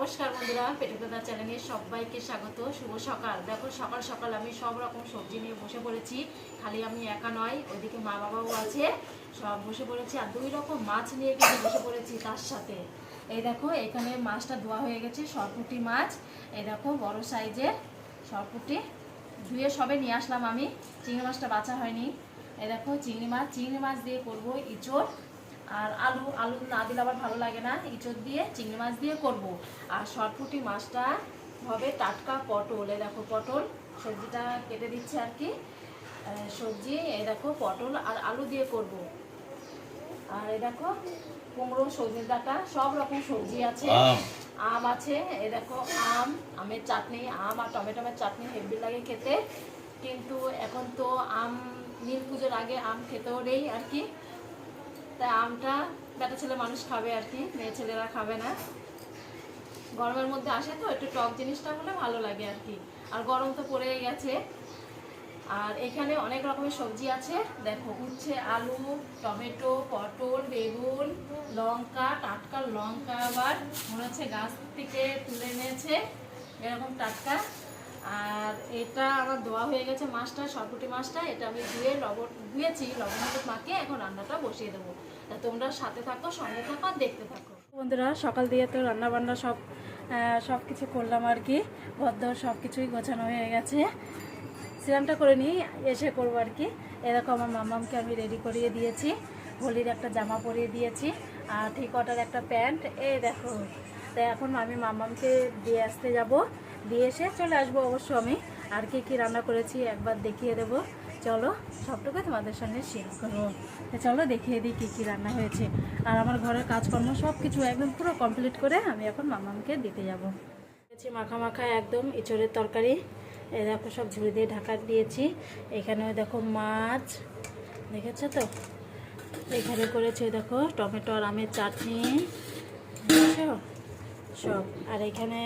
নমস্কার বন্ধুরা পেটুকদা চ্যানেলে সবাইকে স্বাগত। শুভ সকাল। দেখো, সকাল সকাল আমি সব রকম সবজি নিয়ে বসে পড়েছি। খালি আমি একা নয়, ওইদিকে মা বাবাও আছে। সব বসে পড়েছি আর দুই রকম মাছ নিয়ে কিন্তু বসে পড়েছি তার সাথে। এই দেখো, এখানে মাছটা ধোয়া হয়ে গেছে, সরপুটি মাছ। এই দেখো, বড় সাইজের সরপুটি। ধুয়ে সবে নিয়ে আসলাম আমি। চিংড়ি মাছটা বাছা হয়নি। এই দেখো, চিংড়ি মাছ। চিংড়ি মাছ দিয়ে করব ইঁচড়। আর আলু আলু না দিলে আবার ভালো লাগে না। ইঁচড় দিয়ে চিংড়ি মাছ দিয়ে করব। আর শর্টফুটি মাছটা হবে টাটকা পটল। এ দেখো পটল সবজিটা কেটে দিচ্ছে আর কি। সবজি এই দেখো পটল আর আলু দিয়ে করব। আর এই দেখো কুমড়ো সবজির ডাটা সব রকম সবজি আছে। আম। আম আছে এ দেখো আম আমের চাটনি আম আর টমেটোমের চাটনি হেভি লাগে খেতে। কিন্তু এখন তো আম নীল পুজোর আগে আম খেতেও নেই আর কি। তাই আমটা বেটা ছেলে মানুষ খাবে আর কি, মেয়ে ছেলেরা খাবে না। গরমের মধ্যে আসে তো, একটু টক জিনিসটা হলে ভালো লাগে আর কি। আর গরম তো পড়ে গেছে। আর এখানে অনেক রকমের সবজি আছে। দেখো, উচ্ছে, আলু, টমেটো, পটল, বেগুন, লঙ্কা, টাটকা লঙ্কা আবার মনে হচ্ছে গাছ থেকে তুলে এনেছে। এরকম টাটকা। আর এটা আমার ধোয়া হয়ে গেছে মাছটা, সরপুটি মাছটা, এটা আমি ধুয়ে লবণ, ধুয়েছি, লবণ হলুদ মাখিয়ে এখন রান্নাটা বসিয়ে দেবো। তা তোমরা সাথে থাকো, সঙ্গে থাকো আর দেখতে থাকো। বন্ধুরা, সকাল দিয়ে তো রান্না বান্না সব সব কিছু করলাম আর কি। ঘরদর সব কিছুই গোছানো হয়ে গেছে। সিরামটা করে নিই এসে করব আর কি। এরকম আমার মামামকে আমি রেডি করিয়ে দিয়েছি। হোলির একটা জামা পরিয়ে দিয়েছি। আর ঠিক একটা প্যান্ট, এই দেখো। তাই এখন আমি মামামকে দিয়ে আসতে যাব। দিয়ে এসে চলে আসব অবশ্য আমি। আর কি কি রান্না করেছি একবার দেখিয়ে দেবো। চলো সবটুকু তোমাদের সঙ্গে শেয়ার করব। চলো দেখিয়ে দিই কী কী রান্না হয়েছে। আর আমার ঘরের কাজকর্ম সব কিছু একদম পুরো কমপ্লিট করে আমি এখন মামামকে দিতে যাব। দিয়েছি মাখা মাখা একদম ইঁচড়ের তরকারি। এই দেখো সব ঝুড়ি দিয়ে ঢাকা দিয়েছি। এখানেও দেখো মাছ, দেখেছ তো? এখানে করেছে দেখো টমেটো আর আমের চাটনি সব। আর এখানে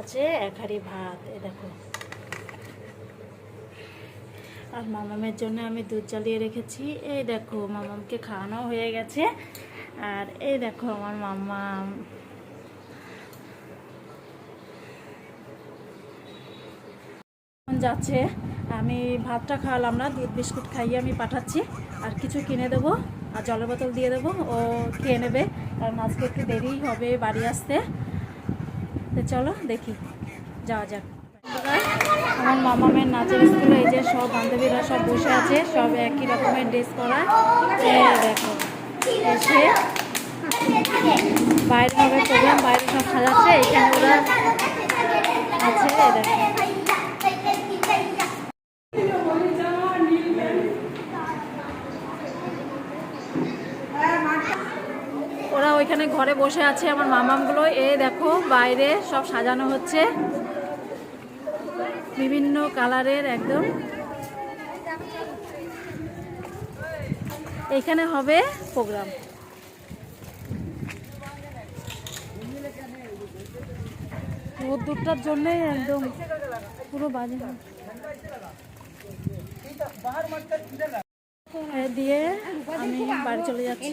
আছে, এক হাঁড়ি ভাত, এই দেখো। আর মামামের জন্য আমি দুধ জ্বালিয়ে রেখেছি। এই দেখো, মামামকে খাওয়ানো হয়ে গেছে। আর এই দেখো আমার মামাম। যাচ্ছে, আমি ভাতটা খাওয়ালাম না, দুধ বিস্কুট খাইয়ে আমি পাঠাচ্ছি। আর কিছু কিনে দেবো, আর জলের বোতল দিয়ে দেবো, ও খেয়ে নেবে। কারণ আজকে একটু দেরিই হবে বাড়ি আসতে। চলো দেখি, যাওয়া যাক। আমার মামা মামামের নাচের স্কুলে এই যে সব বান্ধবীরা সব বসে আছে, সব একই রকমের ড্রেস করা দেখো, এসে বাইরে হবে প্রোগ্রাম, বাইরে সব সাজাচ্ছে, এখানে ওরা আছে দেখো। ওরা ওইখানে ঘরে বসে আছে আমার মামামগুলো। এ দেখো, বাইরে সব সাজানো হচ্ছে। বিভিন্ন কালারের একদম। এখানে হবে প্রোগ্রাম। রোদ্দুরটার জন্য একদম পুরো বাজে দিয়ে আমি বাড়ি চলে যাচ্ছি।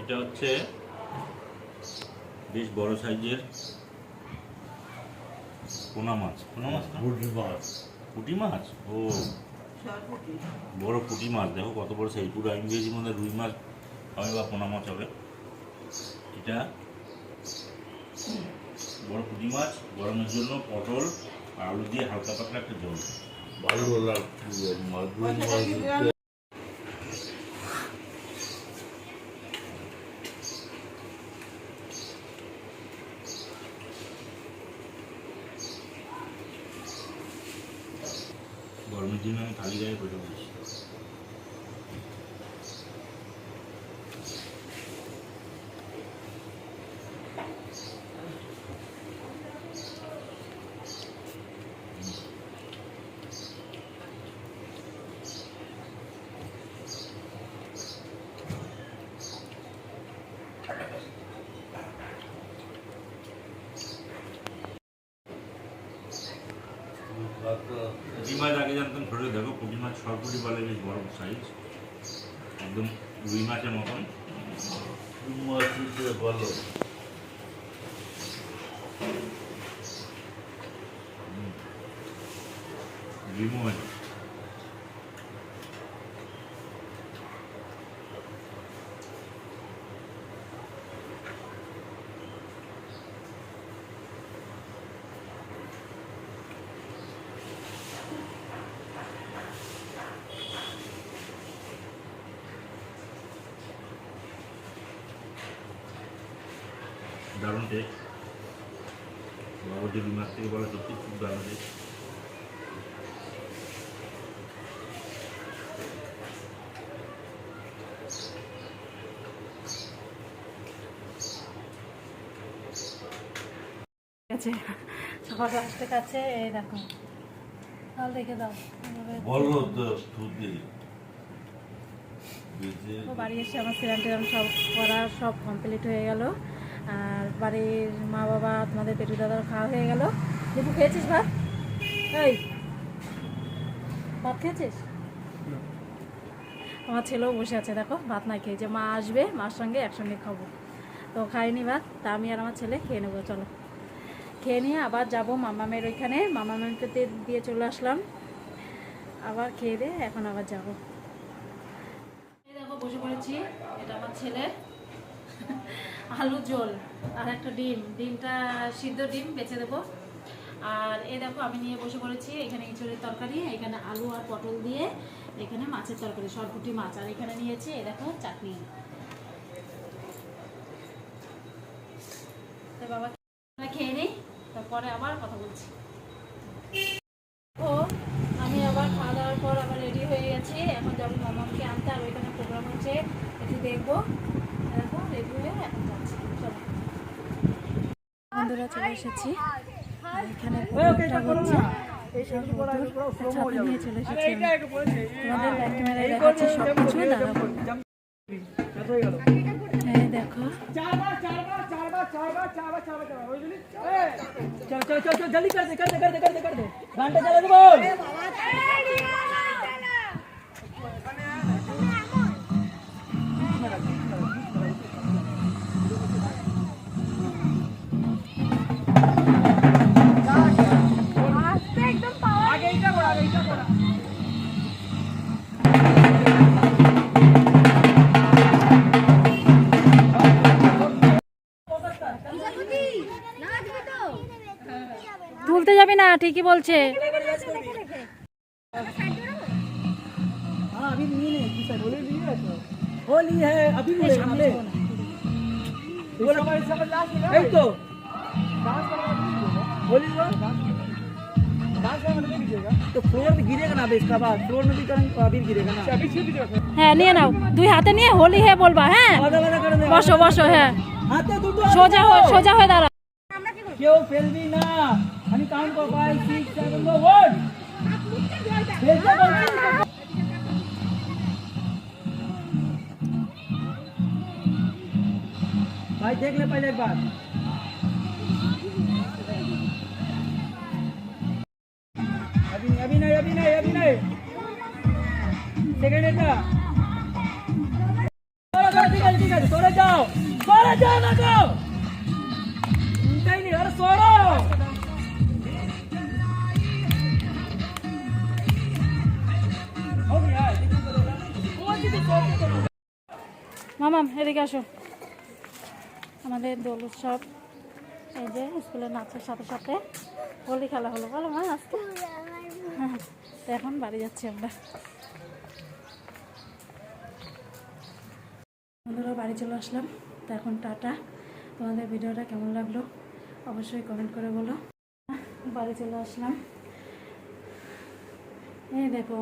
এটা হচ্ছে বেশ বড় সাইজের পোনা মাছ। পোনা মাছ পুঁটি মাছ। পুঁটি মাছ? ও। বড় পুঁটি মাছ দেখো কত বড় সাইজ পুরো ইংরেজির মধ্যে রুই মাছ হবে বা পোনা মাছ হবে। এটা বড় পুঁটি মাছ গরমের জন্য পটল আলু দিয়ে হালকা পাতলা একটা ঝোল ভালো লাগছে মাদুর মাছ গরমের দিনে আমি খালি গায়ে পেটে বসি পুঁটি মাছ আগে জানতাম ছোটো দেখো পুঁটি মাছ সরপুটি বলে বেশ বড় সাইজ একদম রুই মাছের মতন। মাছ আছে দারুণ টেস্ট মাছ থেকে বলা সত্যি খুব দারুণ টেস্ট আছে সবার লাস্টের কাছে এই দেখো। তাহলে দেখে দাও এভাবে বলো তো তুই বাড়ি এসে আমার সব করা সব কমপ্লিট হয়ে গেল। আর বাড়ির মা বাবা তোমাদের পেটু দাদার খাওয়া হয়ে গেল। দীপু খেয়েছিস ভাত এই ভাত খেয়েছিস? আমার ছেলেও বসে আছে দেখো ভাত না খেয়েছে মা আসবে মার সঙ্গে একসঙ্গে খাব। তো খাইনি ভাত তা আমি আর আমার ছেলে খেয়ে নেব চলো। খেয়ে নিয়ে আবার যাব মামামের ওইখানে মামামেরকে দিয়ে চলে আসলাম। আবার খেয়ে দিয়ে এখন আবার যাব। দেখো বসে পড়েছি এটা আমার ছেলে। আলু ঝোল আর একটা ডিম। ডিমটা সিদ্ধ ডিম, বেছে দেবো আর এ দেখো, আমি নিয়ে বসে পড়েছি। এখানে ইঁচড়ের তরকারি, এখানে আলু আর পটল দিয়ে, এখানে মাছের তরকারি সরপুটি মাছ। আর এখানে নিয়েছি, এ দেখো, চাটনি তো বাবা খেয়ে নিই তারপরে আবার কথা বলছি ও আমি আবার খাওয়া দাওয়ার পর আবার রেডি হয়ে গেছি এখন যাব মামাকে আনতে আর ওইখানে প্রোগ্রাম হচ্ছে একটু দেখব দেখো রেডি হয়ে এখন যাচ্ছি চলো বন্ধুরা চলে এসেছি এখানে ছাপা নিয়ে চলে এসেছি তোমাদের ব্যাক ক্যামেরায় দেখাচ্ছি সব কিছু হ্যাঁ দেখো। চল চল চল জলদি কর দে কর দে কর দে কর দে। ঘণ্টা চালা দেবো ঠিকই বলছে हाँ अभी नहीं है किसा होली नहीं है तो होली है अभी नहीं है हमने बोला एक तो डांस करवा होली हुआ डांस करवा नहीं कीजिएगा तो फ्लोर में गिरेगा ना अभी इसका बाद फ्लोर में भी करेंगे तो अभी गिरेगा ना अभी छीन दीजिए হ্যাঁ নিয়ে নাও দুই হাতে নিয়ে হোলি হে বলবা হ্যাঁ आधा आधा कर दे বসো বসো হ্যাঁ हाथे दो दो সোজা হয়ে সোজা হয়ে দাঁড়া કેવું ફેલવી ના અને કામ કો બાય સિક્સ સેવન નો વોટ भाई, देख ले पहले एक बार। अभी अभी नहीं अभी नहीं अभी नहीं। सेकंड का Go! जाओ। थोड़ा जाओ ना जाओ। মামাম এদিকে আসো। আমাদের দোল উৎসব, এই যে স্কুলে নাচের সাথে সাথে হোলি খেলা হলো। বলো মা আসতে হ্যাঁ এখন বাড়ি যাচ্ছি আমরা। বন্ধুরা, বাড়ি চলে আসলাম। তো এখন টাটা। তোমাদের ভিডিওটা কেমন লাগল? অবশ্যই কমেন্ট করে বলো। বাড়ি চলে আসলাম। এই দেখো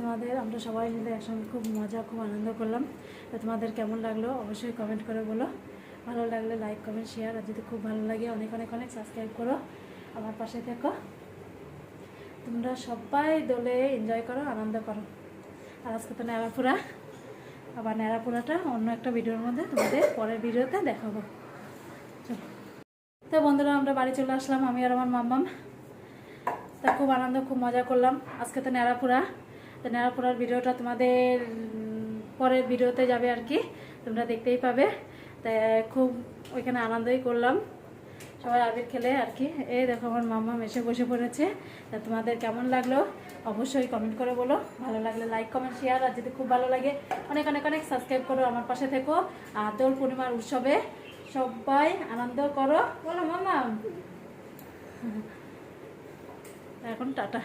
তোমাদের, আমরা সবাই মিলে একসঙ্গে খুব মজা, খুব আনন্দ করলাম। তো তোমাদের কেমন লাগল? অবশ্যই কমেন্ট করে বলো। ভালো লাগলে লাইক কমেন্ট শেয়ার আর যদি খুব ভালো লাগে, অনেক অনেক অনেক সাবস্ক্রাইব করো। আমার পাশে থেকো। তোমরা সবাই দোলে এনজয় করো, আনন্দ করো। আর আজকে তো ন্যাড়াপুরা আবার ন্যাড়াপুরাটা অন্য একটা ভিডিওর মধ্যে তোমাদের পরের ভিডিওতে দেখাবো। তো বন্ধুরা, আমরা বাড়ি চলে আসলাম আমি আর আমার মাম্মাম। তা খুব আনন্দ, খুব মজা করলাম। আজকে তো ন্যাড়াপুরা। তো ন্যাড়াপুরার ভিডিওটা তোমাদের পরের ভিডিওতে যাবে আর কি। তোমরা দেখতেই পাবে। তা খুব ওইখানে আনন্দই করলাম। সবাই আবির খেলে আর কি। এই দেখো আমার মাম্মা এসে বসে পড়েছে। তা তোমাদের কেমন লাগল? অবশ্যই কমেন্ট করে বলো। ভালো লাগলে লাইক কমেন্ট শেয়ার আর যদি খুব ভালো লাগে, অনেক অনেক অনেক সাবস্ক্রাইব করো। আমার পাশে থেকো। আর দোল পূর্ণিমার উৎসবে সবাই আনন্দ করো। বলো মামা। এখন টাটা।